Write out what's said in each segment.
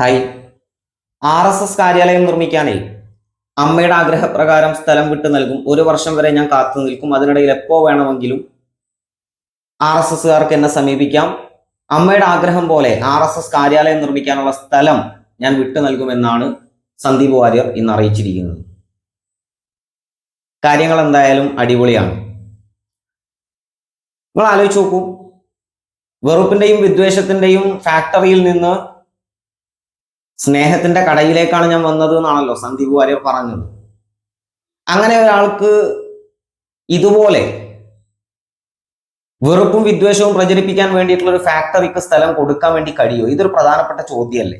Hi. R S S കാര്യാലയം നിർമ്മിക്കാനേ അമ്മയുടെ ആഗ്രഹപ്രകാരം സ്ഥലം വിട്ടു നൽകും. ഒരു വർഷം വരെ ഞാൻ കാത്തു നിൽക്കും. അതിനിടയിൽ എപ്പോ വേണമെങ്കിലും ആർ എസ് എസ്സുകാർക്ക് എന്നെ സമീപിക്കാം. അമ്മയുടെ ആഗ്രഹം പോലെ ആർ എസ് എസ് കാര്യാലയം നിർമ്മിക്കാനുള്ള സ്ഥലം ഞാൻ വിട്ടു നൽകുമെന്നാണ് സന്ദീപ് വാര്യർ ഇന്ന് അറിയിച്ചിരിക്കുന്നത്. കാര്യങ്ങൾ എന്തായാലും അടിപൊളിയാണ്. നിങ്ങൾ ആലോചിച്ച് നോക്കൂ. വെറുപ്പിന്റെയും വിദ്വേഷത്തിന്റെയും ഫാക്ടറിയിൽ നിന്ന് സ്നേഹത്തിന്റെ കടയിലേക്കാണ് ഞാൻ വന്നത് എന്നാണല്ലോ സന്ദീപ് വാര്യർ പറഞ്ഞത്. അങ്ങനെ ഒരാൾക്ക് ഇതുപോലെ വെറുപ്പും വിദ്വേഷവും പ്രചരിപ്പിക്കാൻ വേണ്ടിയിട്ടുള്ള ഒരു ഫാക്ടറിക്ക് സ്ഥലം കൊടുക്കാൻ വേണ്ടി കഴിയോ? ഇതൊരു പ്രധാനപ്പെട്ട ചോദ്യമല്ലേ.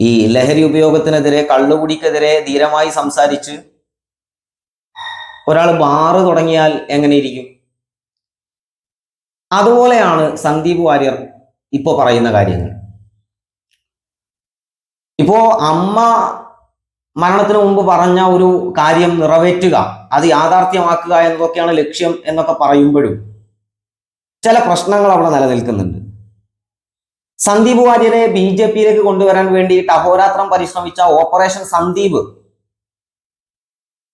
ഈ ലഹരി ഉപയോഗത്തിനെതിരെ കള്ളുകുടിക്കെതിരെ ധീരമായി സംസാരിച്ച് ഒരാൾ ബാറ് തുടങ്ങിയാൽ എങ്ങനെയിരിക്കും അതുപോലെയാണ് സന്ദീപ് വാര്യർ ഇപ്പോൾ പറയുന്ന കാര്യങ്ങൾ. ഇപ്പോ അമ്മ മരണത്തിന് മുമ്പ് പറഞ്ഞ ഒരു കാര്യം നിറവേറ്റുക അത് യാഥാർത്ഥ്യമാക്കുക എന്നതൊക്കെയാണ് ലക്ഷ്യം എന്നൊക്കെ പറയുമ്പോഴും ചില പ്രശ്നങ്ങൾ അവിടെ നിലനിൽക്കുന്നുണ്ട്. സന്ദീപ് വാര്യരെ ബി ജെ പിയിലേക്ക് കൊണ്ടുവരാൻ വേണ്ടിയിട്ട് അഹോരാത്രം പരിശ്രമിച്ച ഓപ്പറേഷൻ സന്ദീപ്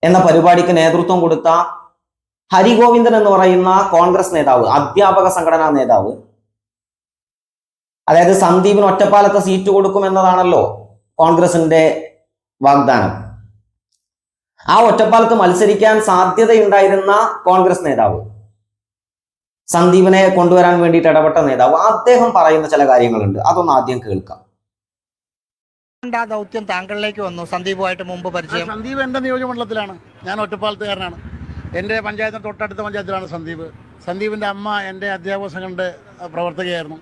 എന്ന പരിപാടിക്ക് നേതൃത്വം കൊടുത്ത ഹരിഗോവിന്ദൻ എന്ന് പറയുന്ന കോൺഗ്രസ് നേതാവ് അധ്യാപക സംഘടനാ നേതാവ്. അതായത് സന്ദീപിന് ഒറ്റപ്പാലത്തെ സീറ്റ് കൊടുക്കും എന്നതാണല്ലോ കോൺഗ്രസിന്റെ വാഗ്ദാനം. ആ ഒറ്റപ്പാലത്ത് മത്സരിക്കാൻ സാധ്യതയുണ്ടായിരുന്ന കോൺഗ്രസ് നേതാവ് സന്ദീപിനെ കൊണ്ടുവരാൻ വേണ്ടിയിട്ട് ഇടപെട്ട നേതാവ് അദ്ദേഹം പറയുന്ന ചില കാര്യങ്ങളുണ്ട്. അതൊന്ന് ആദ്യം കേൾക്കാം. ആ ദൗത്യം താങ്കളിലേക്ക് വന്നു. സന്ദീപുമായിട്ട് മുമ്പ് പരിചയം. സന്ദീപ് എന്റെ നിയോജകമണ്ഡലത്തിലാണ്. ഞാൻ ഒറ്റപ്പാലത്തുകാരനാണ്. എന്റെ പഞ്ചായത്തിന് തൊട്ടടുത്ത പഞ്ചായത്തിലാണ് സന്ദീപ്. സന്ദീപിന്റെ അമ്മ എന്റെ അധ്യാപക സംഘടന പ്രവർത്തകയായിരുന്നു.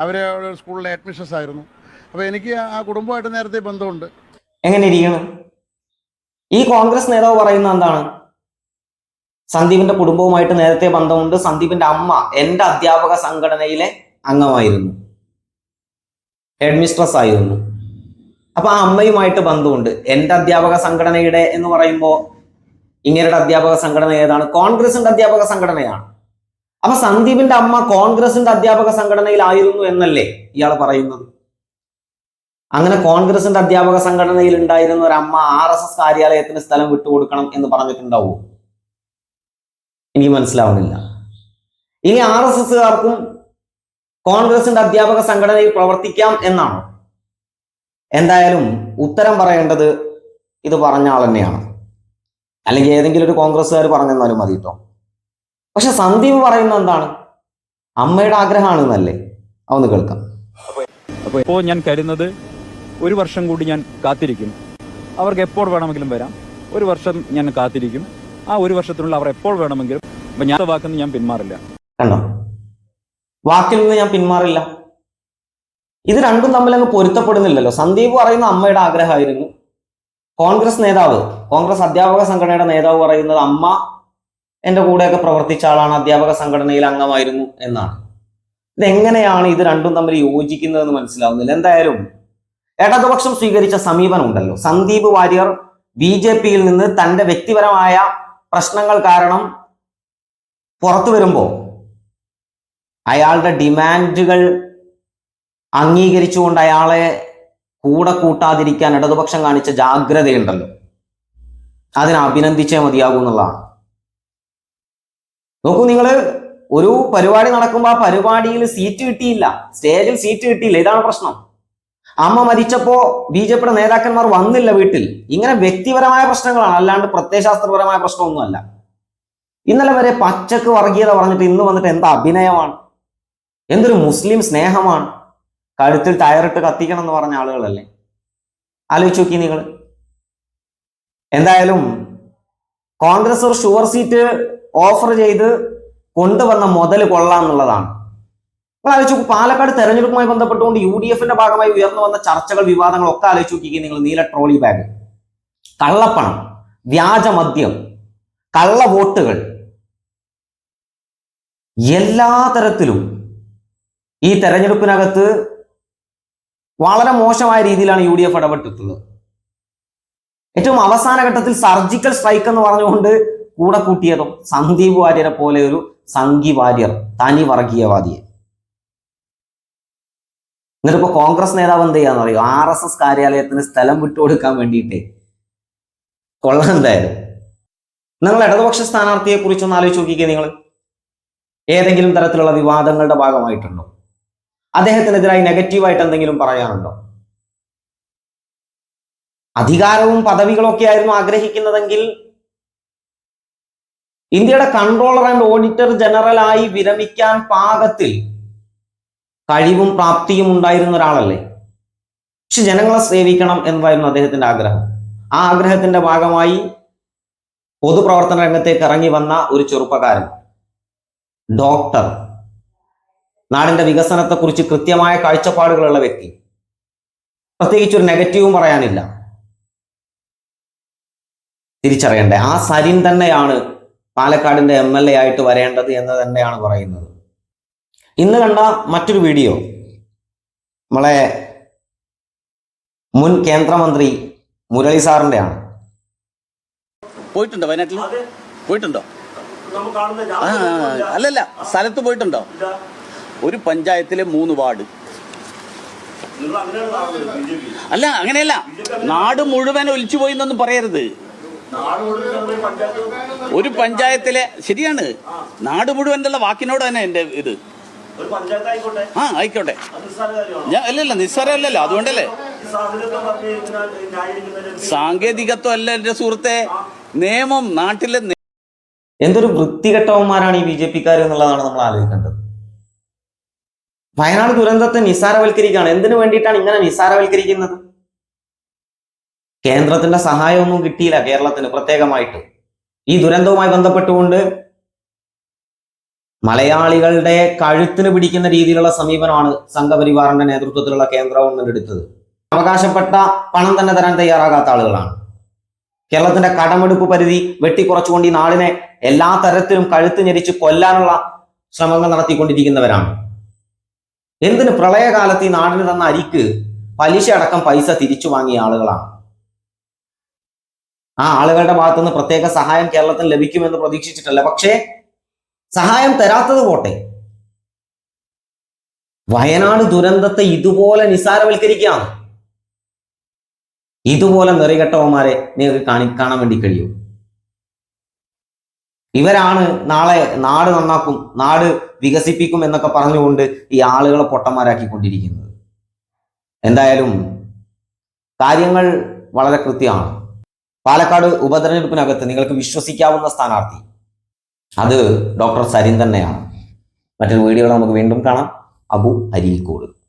അവരെ സ്കൂളിലെ അഡ്മിഷൻസ് ആയിരുന്നു. അപ്പോൾ എനിക്ക് ആ കുടുംബമായിട്ട് നേരത്തെ ബന്ധമുണ്ട്. എങ്ങനെ ഇരിക്കണം ഈ കോൺഗ്രസ് നേതാവ് പറയുന്ന എന്താണ്? സന്ദീപിന്റെ കുടുംബവുമായിട്ട് നേരത്തെ ബന്ധമുണ്ട്. സന്ദീപിന്റെ അമ്മ എന്റെ അധ്യാപക സംഘടനയിലെ അംഗമായിരുന്നു. ഹെഡ് മിസ്ട്രസ് ആയിരുന്നു. അപ്പൊ ആ അമ്മയുമായിട്ട് ബന്ധമുണ്ട്. എന്റെ അധ്യാപക സംഘടനയുടെ എന്ന് പറയുമ്പോൾ ഇങ്ങനെയുടെ അധ്യാപക സംഘടന ഏതാണ്? കോൺഗ്രസിന്റെ അധ്യാപക സംഘടനയാണ്. അപ്പൊ സന്ദീപിന്റെ അമ്മ കോൺഗ്രസിന്റെ അധ്യാപക സംഘടനയിലായിരുന്നു എന്നല്ലേ ഇയാൾ പറയുന്നത്? അങ്ങനെ കോൺഗ്രസിന്റെ അധ്യാപക സംഘടനയിൽ ഉണ്ടായിരുന്ന ഒരു അമ്മ ആർ എസ് എസ് കാര്യാലയത്തിന് സ്ഥലം വിട്ടുകൊടുക്കണം എന്ന് പറഞ്ഞിട്ടുണ്ടാവൂ. എനിക്ക് മനസ്സിലാവുന്നില്ല. ഇനി ആർ എസ് എസ്സുകാർക്കും കോൺഗ്രസിന്റെ അധ്യാപക സംഘടനയിൽ പ്രവർത്തിക്കാം എന്നാണ്. എന്തായാലും ഉത്തരം പറയേണ്ടത് ഇത് പറഞ്ഞ ആൾ തന്നെയാണ്. അല്ലെങ്കിൽ ഏതെങ്കിലും ഒരു കോൺഗ്രസ്സുകാർ പറഞ്ഞെന്നാലും മതി കേട്ടോ പക്ഷെ സന്ദീപ് പറയുന്നത് എന്താണ്? അമ്മയുടെ ആഗ്രഹമാണ് എന്നല്ലേ അതൊന്ന് കേൾക്കാം. അപ്പോൾ ഞാൻ കരുതുന്നത് ഒരു വർഷം കൂടി ഞാൻ കാത്തിരിക്കും. അവർക്ക് എപ്പോൾ വേണമെങ്കിലും വരാം. ഒരു വർഷം ഞാൻ കാത്തിരിക്കും. ആ ഒരു വർഷത്തിനുള്ള അവർ എപ്പോൾ വേണമെങ്കിലും ഞാൻ വാക്കുന്ന ഞാൻ പിന്മാറില്ല. കണ്ടോ? വാക്കിൽ നിന്ന് ഞാൻ പിന്മാറില്ല. ഇത് രണ്ടും തമ്മിൽ അങ്ങ് പൊരുത്തപ്പെടുന്നില്ലല്ലോ. സന്ദീപ് പറയുന്ന അമ്മയുടെ ആഗ്രഹമായിരുന്നു. കോൺഗ്രസ് നേതാവ് കോൺഗ്രസ് അധ്യാപക സംഘടനയുടെ നേതാവ് പറയുന്നത് അമ്മ എന്റെ കൂടെയൊക്കെ പ്രവർത്തിച്ച ആളാണ് അധ്യാപക സംഘടനയിൽ അംഗമായിരുന്നു എന്നാണ്. ഇതെങ്ങനെയാണ് ഇത് രണ്ടും തമ്മിൽ യോജിക്കുന്നതെന്ന് മനസ്സിലാവുന്നില്ല. എന്തായാലും ഇടതുപക്ഷം സ്വീകരിച്ച സമീപനം ഉണ്ടല്ലോ സന്ദീപ് വാര്യർ ബി ജെ പിയിൽ നിന്ന് തന്റെ വ്യക്തിപരമായ പ്രശ്നങ്ങൾ കാരണം പുറത്തു വരുമ്പോൾ അയാളുടെ ഡിമാൻഡുകൾ അംഗീകരിച്ചുകൊണ്ട് അയാളെ കൂടെ കൂട്ടാതിരിക്കാൻ ഇടതുപക്ഷം കാണിച്ച ജാഗ്രതയുണ്ടല്ലോ. അതിനെ അഭിനന്ദിച്ചേ മതിയാകൂ എന്നുള്ളതാണ്. നോക്കൂ നിങ്ങൾ ഒരു പരിപാടി നടക്കുമ്പോൾ ആ പരിപാടിയിൽ സീറ്റ് കിട്ടിയില്ല. സ്റ്റേജിൽ സീറ്റ് കിട്ടിയില്ല. ഇതാണ് പ്രശ്നം. അമ്മ മരിച്ചപ്പോ ബി ജെ പിയുടെ നേതാക്കന്മാർ വന്നില്ല വീട്ടിൽ. ഇങ്ങനെ വ്യക്തിപരമായ പ്രശ്നങ്ങളാണ്. അല്ലാണ്ട് പ്രത്യയശാസ്ത്രപരമായ പ്രശ്നമൊന്നുമല്ല. ഇന്നലെ വരെ പച്ചക്ക് വർഗീയത പറഞ്ഞിട്ട് ഇന്ന് വന്നിട്ട് എന്താ അഭിനയമാണ്? എന്തൊരു മുസ്ലിം സ്നേഹമാണ്? കഴുത്തിൽ ടയറിട്ട് കത്തിക്കണം എന്ന് പറഞ്ഞ ആളുകളല്ലേ? ആലോചിച്ച് നോക്കി നിങ്ങൾ. എന്തായാലും കോൺഗ്രസ് ഒരു ഷുവർ സീറ്റ് ഓഫർ ചെയ്ത് കൊണ്ടുവന്ന മുതൽ കൊള്ളാം എന്നുള്ളതാണ്. നിങ്ങൾ ആലോചിച്ച് പാലക്കാട് തെരഞ്ഞെടുപ്പുമായി ബന്ധപ്പെട്ടുകൊണ്ട് യു ഡി എഫിന്റെ ഭാഗമായി ഉയർന്നു വന്ന ചർച്ചകൾ വിവാദങ്ങളൊക്കെ ആലോചിച്ച് നോക്കി നിങ്ങൾ നീല ട്രോളി ബാഗ് കള്ളപ്പണം വ്യാജമദ്യം കള്ള വോട്ടുകൾ. എല്ലാ തരത്തിലും ഈ തെരഞ്ഞെടുപ്പിനകത്ത് വളരെ മോശമായ രീതിയിലാണ് യു ഡി എഫ് ഇടപെട്ടിട്ടുള്ളത്. ഏറ്റവും അവസാന ഘട്ടത്തിൽ സർജിക്കൽ സ്ട്രൈക്ക് എന്ന് പറഞ്ഞുകൊണ്ട് കൂടെ കൂട്ടിയതും സന്ദീപ് വാര്യരെ പോലെ ഒരു സംഘി വാര്യർ തനി വർഗീയവാദിയെ. എന്നിട്ട് ഇപ്പൊ കോൺഗ്രസ് നേതാവ് എന്ത് ചെയ്യാന്ന് അറിയോ? ആർ എസ് എസ് കാര്യാലയത്തിന് സ്ഥലം വിട്ടുകൊടുക്കാൻ വേണ്ടിയിട്ട്. കൊള്ളാം എന്തായാലും. നിങ്ങൾ ഇടതുപക്ഷ സ്ഥാനാർത്ഥിയെ കുറിച്ചൊന്ന് ആലോചിച്ച് നോക്കിക്കേ നിങ്ങൾ ഏതെങ്കിലും തരത്തിലുള്ള വിവാദങ്ങളുടെ ഭാഗമായിട്ടുണ്ടോ? അദ്ദേഹത്തിനെതിരായി നെഗറ്റീവായിട്ട് എന്തെങ്കിലും പറയാനുണ്ടോ അധികാരവും പദവികളൊക്കെ ആയിരുന്നു ആഗ്രഹിക്കുന്നതെങ്കിൽ ഇന്ത്യയുടെ കൺട്രോളർ ആൻഡ് ഓഡിറ്റർ ജനറലായി വിരമിക്കാൻ പാകത്തിൽ കഴിവും പ്രാപ്തിയും ഉണ്ടായിരുന്ന ഒരാളല്ലേ? പക്ഷെ ജനങ്ങളെ സേവിക്കണം എന്നതായിരുന്നു അദ്ദേഹത്തിന്റെ ആഗ്രഹം. ആ ആഗ്രഹത്തിന്റെ ഭാഗമായി പൊതുപ്രവർത്തന രംഗത്തേക്ക് ഇറങ്ങി വന്ന ഒരു ചെറുപ്പക്കാരൻ ഡോക്ടർ. നാടിന്റെ വികസനത്തെക്കുറിച്ച് കൃത്യമായ കാഴ്ചപ്പാടുകളുള്ള വ്യക്തി. പ്രത്യേകിച്ച് ഒരു നെഗറ്റീവും പറയാനില്ല. തിരിച്ചറിയണ്ടേ ആ സരിൻ തന്നെയാണ് പാലക്കാടിന്റെ എം എൽ എ ആയിട്ട് വരേണ്ടത് എന്ന് തന്നെയാണ് പറയുന്നത്. ഇന്ന് കണ്ട മറ്റൊരു വീഡിയോ. നമ്മളെ മുൻ കേന്ദ്രമന്ത്രി മുരളി സാറിന്റെ ആണ് പോയിട്ടുണ്ടോ വയനാട്ടിൽ? പോയിട്ടുണ്ടോ? അല്ലല്ല സ്ഥലത്ത് പോയിട്ടുണ്ടോ? ഒരു പഞ്ചായത്തിലെ മൂന്ന് വാർഡ്. അല്ല അങ്ങനെയല്ല. നാട് മുഴുവൻ ഒലിച്ചു പോയി എന്നൊന്നും പറയരുത് ഒരു പഞ്ചായത്തിലെ ശരിയാണ്. നാട് മുഴുവൻ എന്നുള്ള വാക്കിനോട് തന്നെ എന്റെ ഇത്. ആ ആയിക്കോട്ടെ. ഞാൻ അല്ലല്ല നിസ്സാരമല്ലല്ലോ അതുകൊണ്ടല്ലേ. സാങ്കേതികത്വം അല്ല എന്റെ സുഹൃത്തെ. നിയമം നാട്ടിലെ എന്തൊരു വൃത്തികെട്ടവന്മാരാണ് ഈ ബി ജെ പിക്കാർ എന്നുള്ളതാണ് നമ്മൾ ആലോചിക്കേണ്ടത്. വയനാട് ദുരന്തത്തെ നിസ്സാരവൽക്കരിക്കുകയാണ്. എന്തിനു വേണ്ടിയിട്ടാണ് ഇങ്ങനെ നിസ്സാരവൽക്കരിക്കുന്നത്? കേന്ദ്രത്തിന്റെ സഹായമൊന്നും കിട്ടിയില്ല കേരളത്തിന് പ്രത്യേകമായിട്ട്. ഈ ദുരന്തവുമായി ബന്ധപ്പെട്ടുകൊണ്ട് മലയാളികളുടെ കഴുത്തിന് പിടിക്കുന്ന രീതിയിലുള്ള സമീപനമാണ് സംഘപരിവാറിന്റെ നേതൃത്വത്തിലുള്ള കേന്ദ്ര ഗവൺമെന്റ് എടുത്തത്. അവകാശപ്പെട്ട പണം തന്നെ തരാൻ തയ്യാറാകാത്ത ആളുകളാണ്. കേരളത്തിന്റെ കടമെടുപ്പ് പരിധി വെട്ടിക്കുറച്ചുകൊണ്ട് ഈ നാടിനെ എല്ലാ തരത്തിലും കഴുത്ത് ഞെരിച്ച് കൊല്ലാനുള്ള ശ്രമങ്ങൾ നടത്തിക്കൊണ്ടിരിക്കുന്നവരാണ്. എന്തിന് പ്രളയകാലത്ത് ഈ നാടിന് തന്ന അരിക്ക് പലിശ അടക്കം പൈസ തിരിച്ചു വാങ്ങിയ ആളുകളാണ്? ആ ആളുകളുടെ ഭാഗത്തുനിന്ന് പ്രത്യേക സഹായം കേരളത്തിന് ലഭിക്കുമെന്ന് പ്രതീക്ഷിച്ചിട്ടല്ല. പക്ഷേ സഹായം തരാത്തത് പോട്ടെ. വയനാട് ദുരന്തത്തെ ഇതുപോലെ നിസ്സാരവൽക്കരിക്കുകയാണ് ഇതുപോലെ നെറികെട്ടവന്മാരെ നിങ്ങൾക്ക് കാണി കാണാൻ വേണ്ടി കഴിയൂ. ഇവരാണ് നാളെ നാട് നന്നാക്കും നാട് വികസിപ്പിക്കും എന്നൊക്കെ പറഞ്ഞുകൊണ്ട് ഈ ആളുകളെ പൊട്ടന്മാരാക്കിക്കൊണ്ടിരിക്കുന്നത്. എന്തായാലും കാര്യങ്ങൾ വളരെ കൃത്യമാണ്. പാലക്കാട് ഉപതെരഞ്ഞെടുപ്പിനകത്ത് നിങ്ങൾക്ക് വിശ്വസിക്കാവുന്ന സ്ഥാനാർത്ഥി അത് ഡോക്ടർ സരിൻ തന്നെയാണ്. മറ്റൊരു വീഡിയോ നമുക്ക് വീണ്ടും കാണാം. അബു അരീക്കോട്.